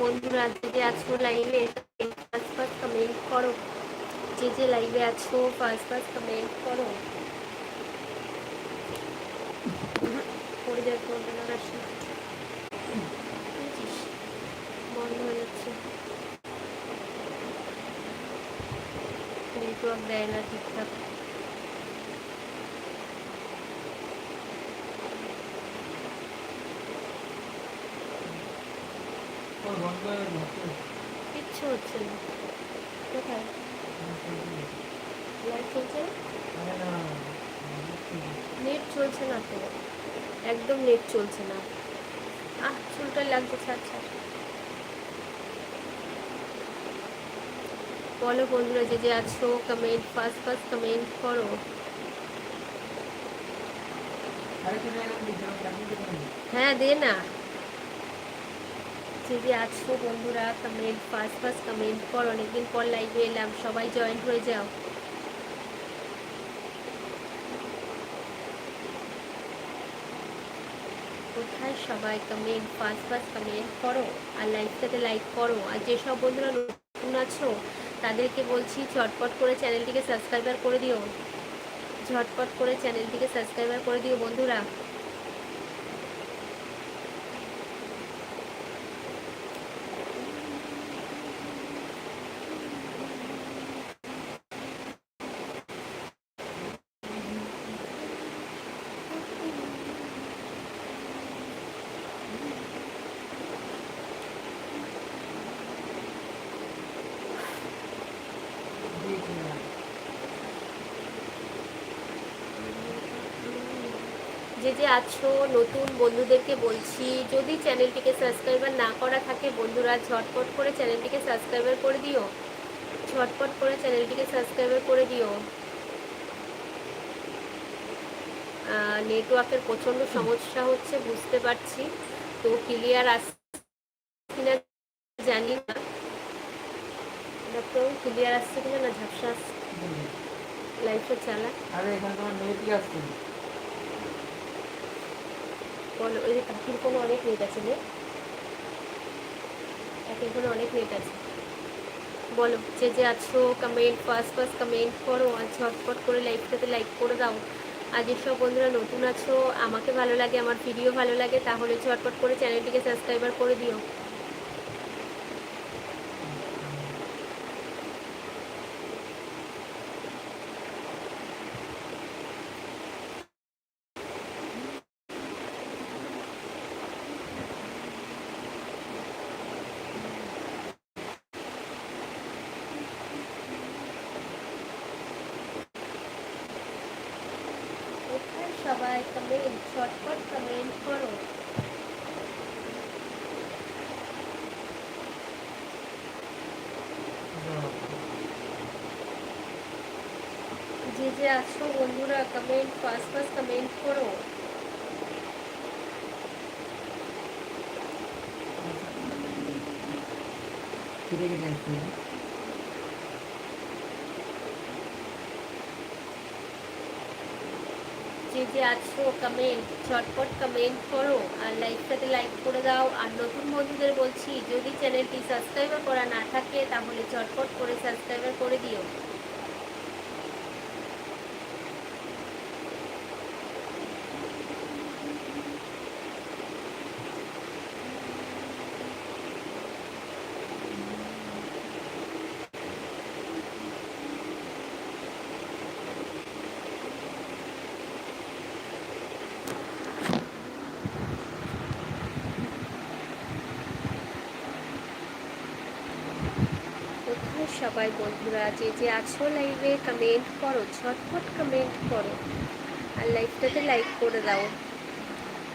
বন্ধুরা যদি আছো লাইভে ফার্স্ট ফার্স্ট কমেন্ট করো। যে যে লাইভে আছো ফার্স্ট ফার্স্ট কমেন্ট করো। পড়ে বুঝেছিস? বন্ধ হয়ে যাচ্ছে। নেটওয়ার্ক দেয় না ঠিকঠাক। কিচ্ছু হচ্ছে না। কোথায়? লাইট চলছে নেট চলছে না তো। একদম নেট চলছে না। আহ চুলটা লাগছে ছাড় ছাড়। বলো বন্ধুরা যে যে আছো কমেন্ট ফার্স্ট ফার্স্ট কমেন্ট করো। হ্যাঁ দে না। যে আছো বন্ধুরা কমেন্ট ফার্স্ট ফার্স্ট কমেন্ট করো, অনেকদিন পর লাইভে এলাম, সবাই জয়েন হয়ে যাও। কোথায় সবাই কমেন্ট ফার্স্ট ফার্স্ট কমেন্ট করো, আর লাইভটাতে লাইক করো। আর যেসব বন্ধুরা নতুন আছো, তাদেরকে বলছি, ঝটপট করে চ্যানেলটিকে সাবস্ক্রাইবার করে দিও। ঝটপট করে চ্যানেলটিকে সাবস্ক্রাইবার করে দিও বন্ধুরা। যে যে আছো নতুন বন্ধুদেরকে বলছি যদি চ্যানেলটিকে সাবস্ক্রাইবার না করা থাকে বন্ধুরা ঝটপট করে চ্যানেলটিকে সাবস্ক্রাইবার করে দিও। ঝটপট করে চ্যানেলটিকে সাবস্ক্রাইবার করে দিও। নেটওয়ার্কের প্রচণ্ড সমস্যা হচ্ছে বুঝতে পারছি। তো ক্লিয়ার আসছে কিনা জানি না। ডক্টর ক্লিয়ার আসছে কিনা না? ঝাপসা আসছে। লাইফটা চালা। আরে এখানে তোমার নেটই আসছে। না। বলো, ওই যে কাকির কোনো অনেক নেট আছে রে। কাকির কোনো অনেক নেট আছে। বলো, যে যে আছো কমেন্ট ফার্স্ট ফার্স্ট কমেন্ট করো, আর ঝটপট করে লাইকটাতে লাইক করে দাও। আর যেসব বন্ধুরা নতুন আছো, আমাকে ভালো লাগে, আমার ভিডিও ভালো লাগে, তাহলে ঝটপট করে চ্যানেলটিকে সাবস্ক্রাইবার করে দিও কোথায় সবাই কমেন্ট ঝটপট কমেন্ট করো যে যে আছো বন্ধুরা কমেন্ট ফার্স্ট ফার্স্ট কমেন্ট করো ফিরে গেছে আসছে না। যে আছো কমেন্ট ঝটপট কমেন্ট করো, আর লাইকটাতে লাইক করে দাও। আর নতুন বন্ধুদের বলছি, যদি চ্যানেলটি সাবস্ক্রাইবার করা না থাকে, তাহলে ঝটপট করে সাবস্ক্রাইবার করে দিও। বন্ধুরা যে যে আছো লাইভে কমেন্ট করো ঝটপট কমেন্ট করো আর লাইভটাতে লাইক করে দাও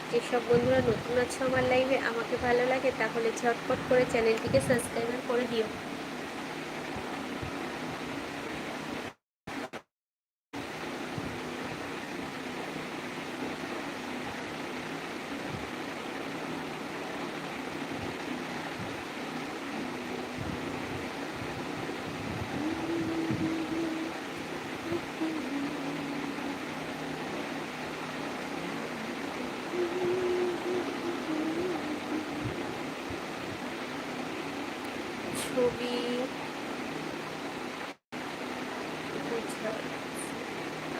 যেসব বন্ধুরা নতুন আছো আমার লাইভে আমাকে ভালো লাগে তাহলে ঝটপট করে চ্যানেলটিকে সাবস্ক্রাইব করে দিও ছবি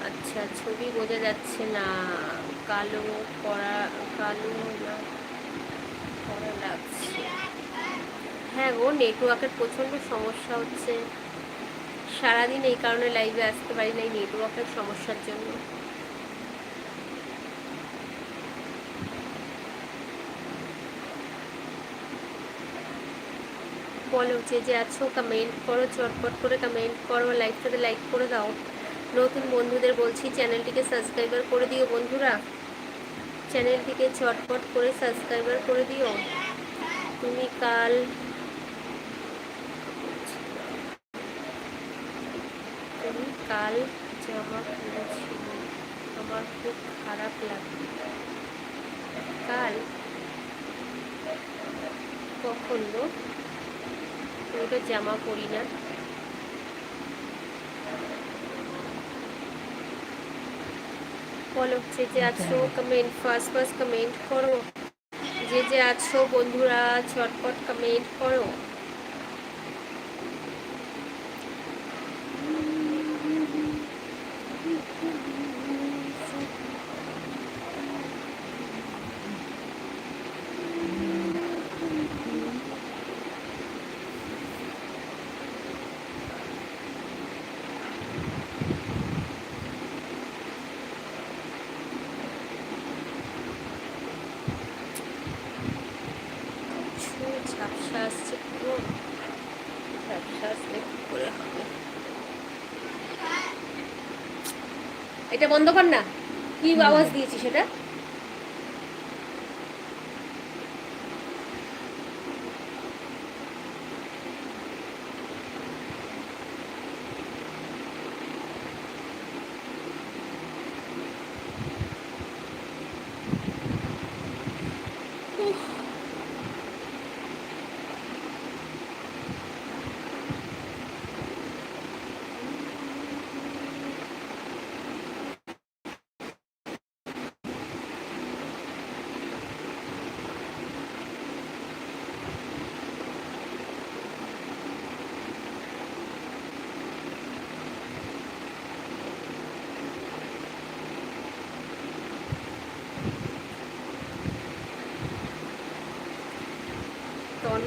আচ্ছা ছবি বোঝা যাচ্ছে না। কালো করা কালো না করা লাগছে। হ্যাঁ গো নেটওয়ার্কের প্রচণ্ড সমস্যা হচ্ছে। সারাদিন এই কারণে লাইভে আসতে পারি না এই নেটওয়ার্কের সমস্যার জন্য। বলো যে যে আছো কমেন্ট করো, চটপট করে কমেন্ট করো লাইকটাতে লাইক করে দাও। নতুন বন্ধুদের বলছি, চ্যানেলটিকে সাবস্ক্রাইবার করে দিও বন্ধুরা। চ্যানেলটিকে চটপট করে সাবস্ক্রাইবার করে দিও। তুমি কাল তুমি কাল জামা কিনেছিল আমার খুব খারাপ লাগে কাল কখন তো জামা পরি না। বলো যে যে আছো কমেন্ট ফার্স্ট ফার্স্ট কমেন্ট করো। যে যে আছো বন্ধুরা চটপট কমেন্ট করো কিছু ঝাপসা আসছে পুরো ঝাপসা আসলে কি করে। এটা বন্ধ কর না। কি আওয়াজ দিয়েছি সেটা?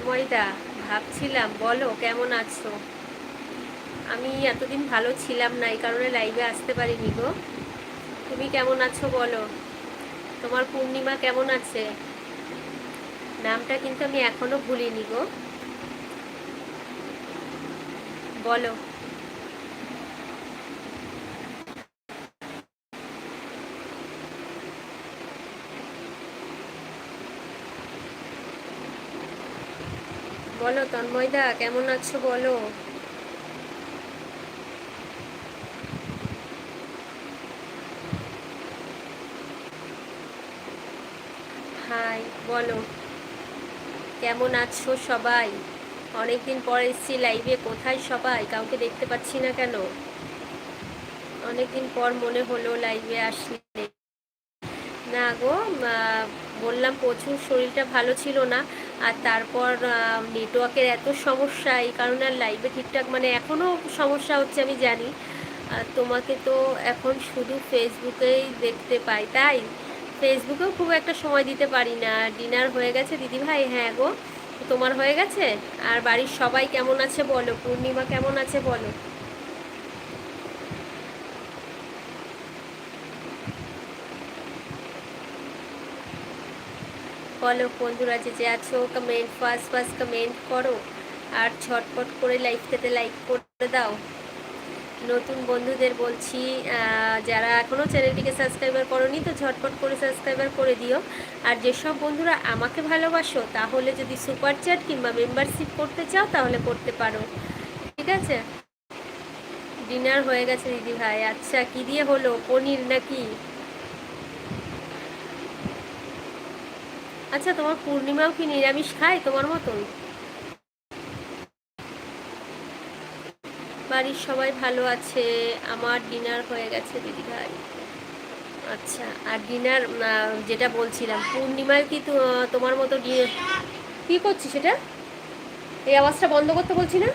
তন্ময়দা ভাবছিলাম, বলো, কেমন আছো? আমি এতদিন ভালো ছিলাম না, এই কারণে লাইভে আসতে পারিনি গো। তুমি কেমন আছো বলো? তোমার পূর্ণিমা কেমন আছে? নামটা কিন্তু আমি এখনও ভুলিনি গো। বলো। বলো, তন্ময়দা, কেমন আছো বলো? হাই, বলো, কেমন আছো সবাই? অনেকদিন পর এসছি লাইভে কোথায় সবাই? কাউকে দেখতে পাচ্ছি না কেন? অনেকদিন পর মনে হলো লাইভে আসলে। না গো বললাম প্রচুর শরীরটা ভালো ছিল না। আর তারপর নেটওয়ার্কের এত সমস্যা, এই কারণে আর লাইভে ঠিকঠাক মানে এখনও সমস্যা হচ্ছে আমি জানি। আর তোমাকে তো এখন শুধু ফেসবুকেই দেখতে পাই, তাই? ফেসবুকেও খুব একটা সময় দিতে পারি না। ডিনার হয়ে গেছে দিদিভাই হ্যাঁ গো, তোমার হয়ে গেছে? আর বাড়ির সবাই কেমন আছে বলো? পূর্ণিমা কেমন আছে বলো? বলো, বন্ধুরা, যে যে আছো কমেন্ট ফার্স্ট ফার্স্ট কমেন্ট করো। আর ছটপট করে লাইভটাতে লাইক করে দাও। নতুন বন্ধুদের বলছি যারা এখনও চ্যানেলটিকে সাবস্ক্রাইবার করনি, তো ঝটপট করে সাবস্ক্রাইবার করে দিও। আর যেসব বন্ধুরা আমাকে ভালোবাসো, তাহলে যদি সুপার চ্যাট কিংবা মেম্বারশিপ করতে চাও, তাহলে করতে পারো। ঠিক আছে? ডিনার হয়ে গেছে, দিদি ভাই। আচ্ছা কি দিয়ে হলো? পনির নাকি? আচ্ছা তোমার পূর্ণিমাও কি নিরামিষ খায় তোমার মতন? বাড়ির সবাই ভালো আছে আমার ডিনার হয়ে গেছে দিদি ভাই আচ্ছা আর ডিনার যেটা বলছিলাম পূর্ণিমায় কি তোমার মতো ডিনার কি করছিস সেটা? এই আওয়াজটা বন্ধ করতে বলছি না?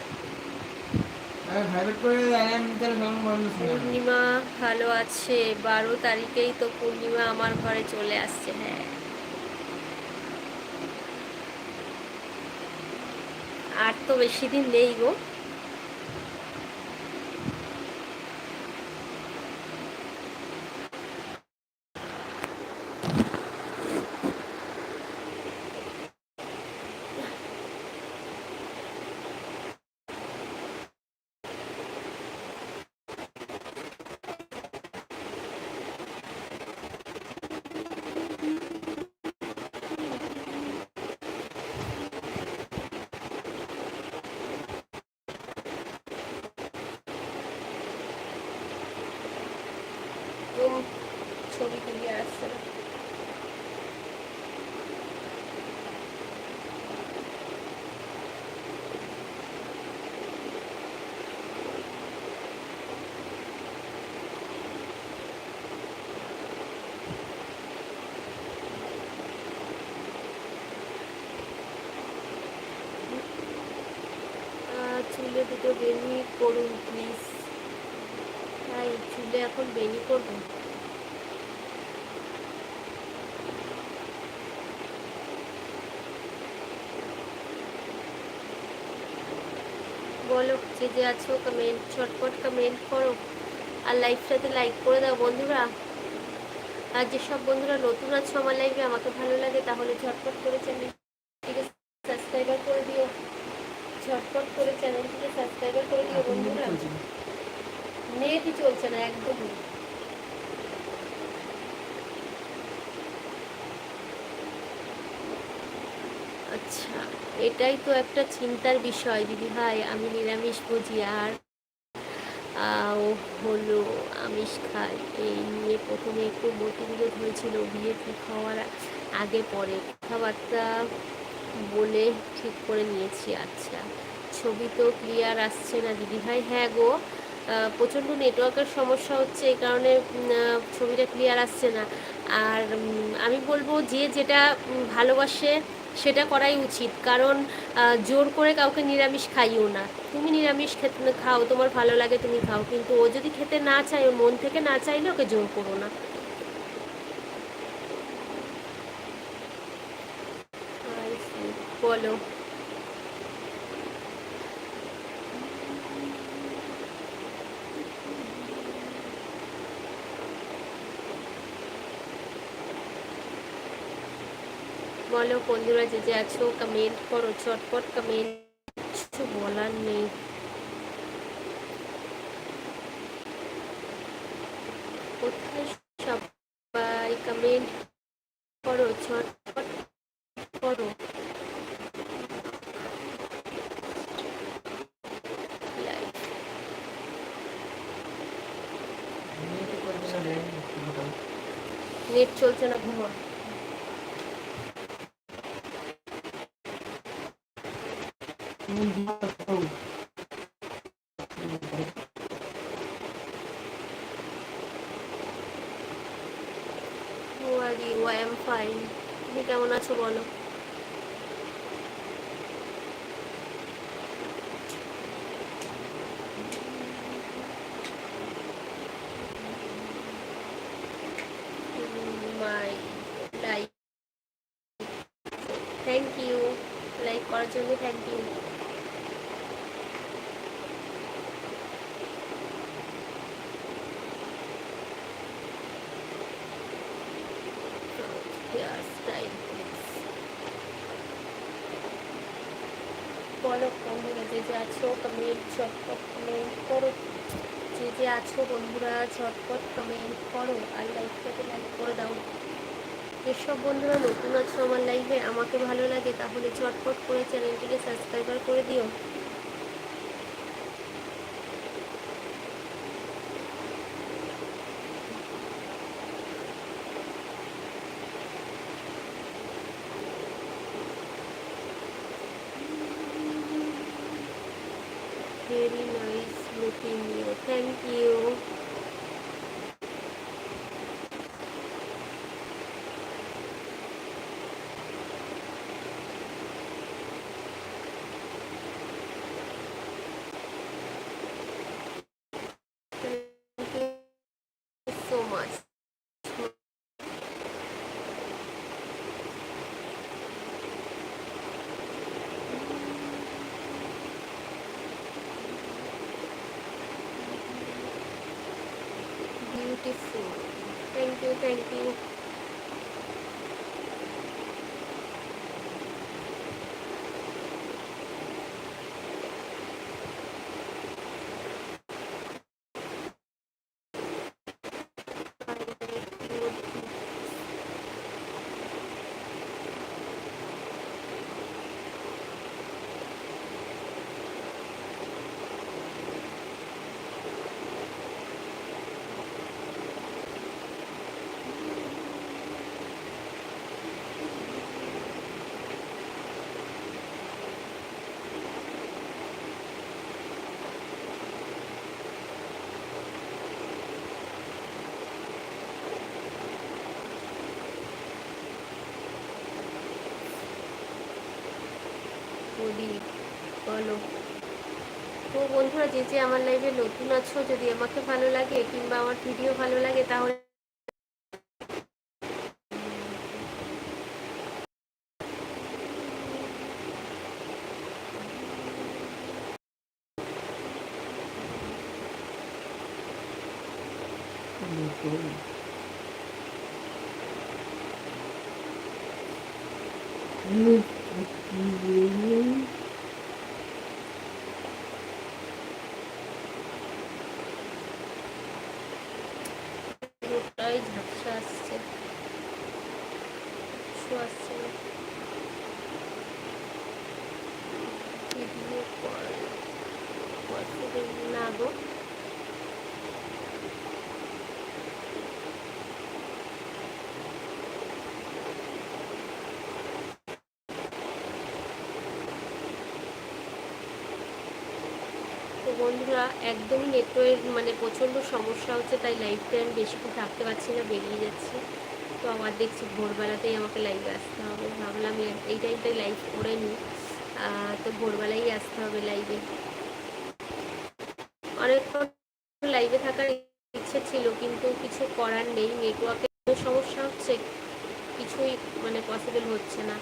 ছিল। পূর্ণিমা ভালো আছে বারো তারিখেই তো পূর্ণিমা আমার ঘরে চলে আসছে হ্যাঁ। আর তো বেশি দিন নেই গো একদম ছবি ক্লিয়ার আসছে চুলে দুটো বেনি করুন প্লিজ তাই চুলে এখন বেনি করব বলো যে যে আছো কমেন্ট ছটপট কমেন্ট করো আর লাইভটাতে লাইক করে দাও বন্ধুরা। আর যেসব বন্ধুরা নতুন আছো আমার লাইভে আমাকে ভালো লাগে তাহলে ঝটপট করে চ্যানেলটিকে সাবস্ক্রাইবার করে দিও। ঝটপট করে চ্যানেলটিকে সাবস্ক্রাইবার করে দিও বন্ধুরা। নেটই চলছে না একদমই আচ্ছা। এটাই তো একটা চিন্তার বিষয়, দিদি ভাই। আমি নিরামিষ বুঝি আর ও হলো আমিষ খাই এই নিয়ে প্রথমে একটু মতিবিরোধ হয়েছিল, বিয়ে ঠিক হওয়ার আগে পরে। কথাবার্তা বলে ঠিক করে নিয়েছি আচ্ছা। ছবি তো ক্লিয়ার আসছে না, দিদি ভাই। হ্যাঁ গো প্রচণ্ড নেটওয়ার্কের সমস্যা হচ্ছে, এই কারণে ছবিটা ক্লিয়ার আসছে না। আর আমি বলব যে যেটা ভালোবাসে সেটা করাই উচিত। কারণ জোর করে কাউকে নিরামিষ খাইও না। তুমি নিরামিষ খেতে খাও, তোমার ভালো লাগে তুমি খাও। কিন্তু ও যদি খেতে না চায় ওর মন থেকে না চাইলে ওকে জোর করো না। বলো। বলো বন্ধুরা যে যে আছো কমেন্ট করো চটপট কমেন্ট কিছু বলার নেই কোথায় সবাই কমেন্ট করো চটপট করো Like, নেট করবে না রে নেট চলছে না ঘুমা তুমি দাও ও are you I am fine তুমি কেমন আছো বলো যে যে আছো কমেন্ট ঝটপট কমেন্ট করো। যে যে আছো বন্ধুরা, ঝটপট কমেন্ট করো আর লাইকটাকে লাইক করে দাও। যেসব বন্ধুরা নতুন আছো আমার লাইফে আমাকে ভালো লাগে, তাহলে ঝটপট করে চ্যানেলটিকে সাবস্ক্রাইবার করে দিও। Very nice looking you. Thank you Thank you so much. Beautiful. Thank you, thank you. বন্ধুরা, যে যে আমার লাইভে নতুন আছো, যদি আমাকে ভালো লাগে কিংবা আমার ভিডিও ভালো লাগে, তাহলে পুরোটাই ঝাপসা আসছে কিচ্ছু আসছে না ভিডিও কল পসিবল না গো তো বন্ধুরা, একদমই নেটওয়ার্ক মানে প্রচণ্ড সমস্যা হচ্ছে, তাই লাইভ টাইম বেশিক্ষণ থাকতে পারছি না, বেরিয়ে যাচ্ছি। তো আবার দেখছি ভোরবেলাতেই আমাকে লাইভে আসতে হবে। ভাবলাম এই টাইমটাই লাইভ করে নিই। তো ভোরবেলাই আসতে হবে লাইভে অনেকক্ষণ লাইভে থাকার ইচ্ছে ছিল, কিন্তু কিছু করার নেই। নেটওয়ার্কের সমস্যা হচ্ছে, কিছুই মানে পসিবল হচ্ছে না।